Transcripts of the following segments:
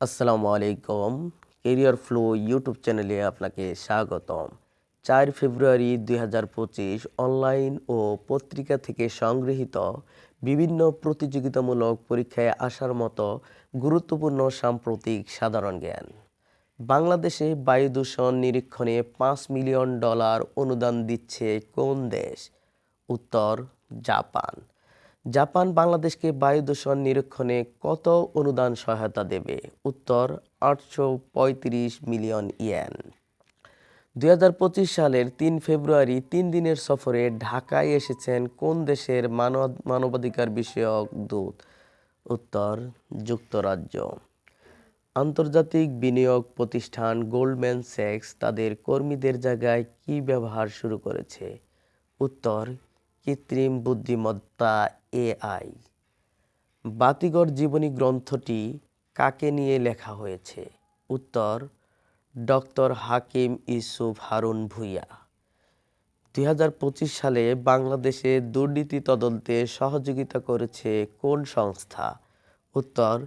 আসসালামু আলাইকুম। Career flow YouTube চ্যানেলে আপনাকে স্বাগতম। চার ফেব্রুয়ারি দু হাজার পঁচিশ অনলাইন ও পত্রিকা থেকে সংগৃহীত বিভিন্ন প্রতিযোগিতামূলক পরীক্ষায় আসার মতো গুরুত্বপূর্ণ সাম্প্রতিক সাধারণ জ্ঞান। বাংলাদেশে বায়ু দূষণ নিরীক্ষণে পাঁচ মিলিয়ন ডলার অনুদান দিচ্ছে কোন দেশ? উত্তর, জাপান। জাপান বাংলাদেশকে বায়ু দূষণ নিরীক্ষণে কত অনুদান সহায়তা দেবে? উত্তর, আটশো পঁয়ত্রিশ মিলিয়ন ইয়েন। দুই হাজার পঁচিশ সালের তিন ফেব্রুয়ারি তিন দিনের সফরে ঢাকায় এসেছেন কোন দেশের মানব, মানবাধিকার বিষয়ক দূত? উত্তর, যুক্তরাজ্য। আন্তর্জাতিক বিনিয়োগ প্রতিষ্ঠান গোল্ডম্যান স্যাক্স তাদের কর্মীদের জায়গায় কি ব্যবহার শুরু করেছে? উত্তর কৃত্রিম বুদ্ধিমত্তা এআই। বাতিগড় জীবনী গ্রন্থটি কাকে নিয়ে লেখা হয়েছে? উত্তর, ডক্টর হাকিম ইসুফ হারুন ভুইয়া। দুই হাজার পঁচিশ সালে বাংলাদেশে দুর্নীতি তদন্তে সহযোগিতা করেছে কোন সংস্থা? উত্তর,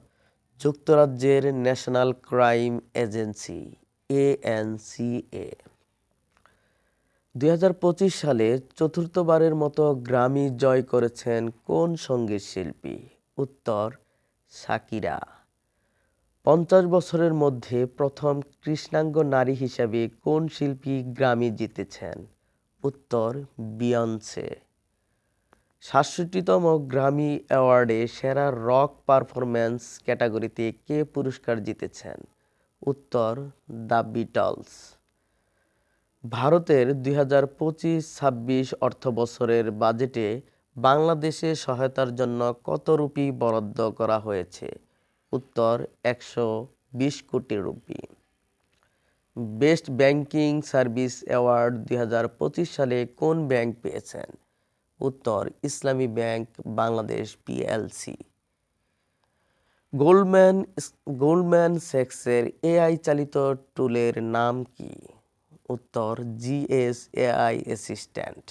যুক্তরাজ্যের ন্যাশনাল ক্রাইম এজেন্সি, এএনসিএ। দু হাজার পঁচিশ সালে চতুর্থবারের মতো গ্রামি জয় করেছেন কোন সংগীত শিল্পী? উত্তর শাকিরা পঞ্চাশ বছরের মধ্যে প্রথম কৃষ্ণাঙ্গ নারী হিসাবে কোন শিল্পী গ্রামি জিতেছেন? উত্তর, বিয়ন্সে। সাতষট্টিতম গ্রামি অ্যাওয়ার্ডে সেরা রক পারফরম্যান্স ক্যাটাগরিতে কে পুরস্কার জিতেছেন? উত্তর, দ্য বিটলস। ভারতের দুই হাজার পঁচিশ ছাব্বিশ অর্থ বছরের বাজেটে বাংলাদেশে সহায়তার জন্য কত রুপি বরাদ্দ করা হয়েছে? উত্তর, একশো বিশ কোটি rupee. Best banking service award দুই হাজার পঁচিশ সালে কোন ব্যাংক পেয়েছেন? উত্তর, Islami bank, Bangladesh PLC Goldman Goldman স্যাক্সের AI চালিত টুলের নাম কি? উত্তর জিএস এআই অ্যাসিস্ট্যান্ট।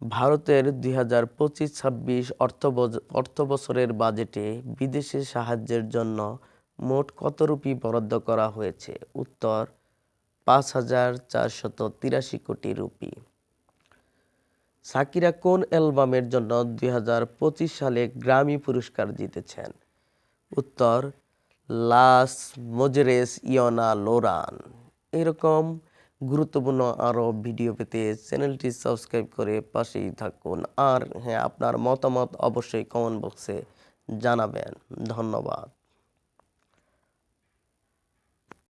ভারতের দুই হাজার পঁচিশ ছাব্বিশ অর্থ বছরের বাজেটে বিদেশে সাহায্যের জন্য মোট কত রুপি বরাদ্দ করা হয়েছে? উত্তর, পাঁচ হাজার চারশত তিরাশি কোটি রুপি। সাকিরা কোন অ্যালবামের জন্য দুই হাজার পঁচিশ সালে গ্রামি পুরস্কার জিতেছেন? উত্তর, লাস মোজরেস ইয়না লোরান। এরকম গুরুত্বপূর্ণ আরও ভিডিও পেতে চ্যানেলটি সাবস্ক্রাইব করে পাশেই থাকুন। আর হ্যাঁ আপনার মতামত অবশ্যই কমেন্ট বক্সে জানাবেন। ধন্যবাদ।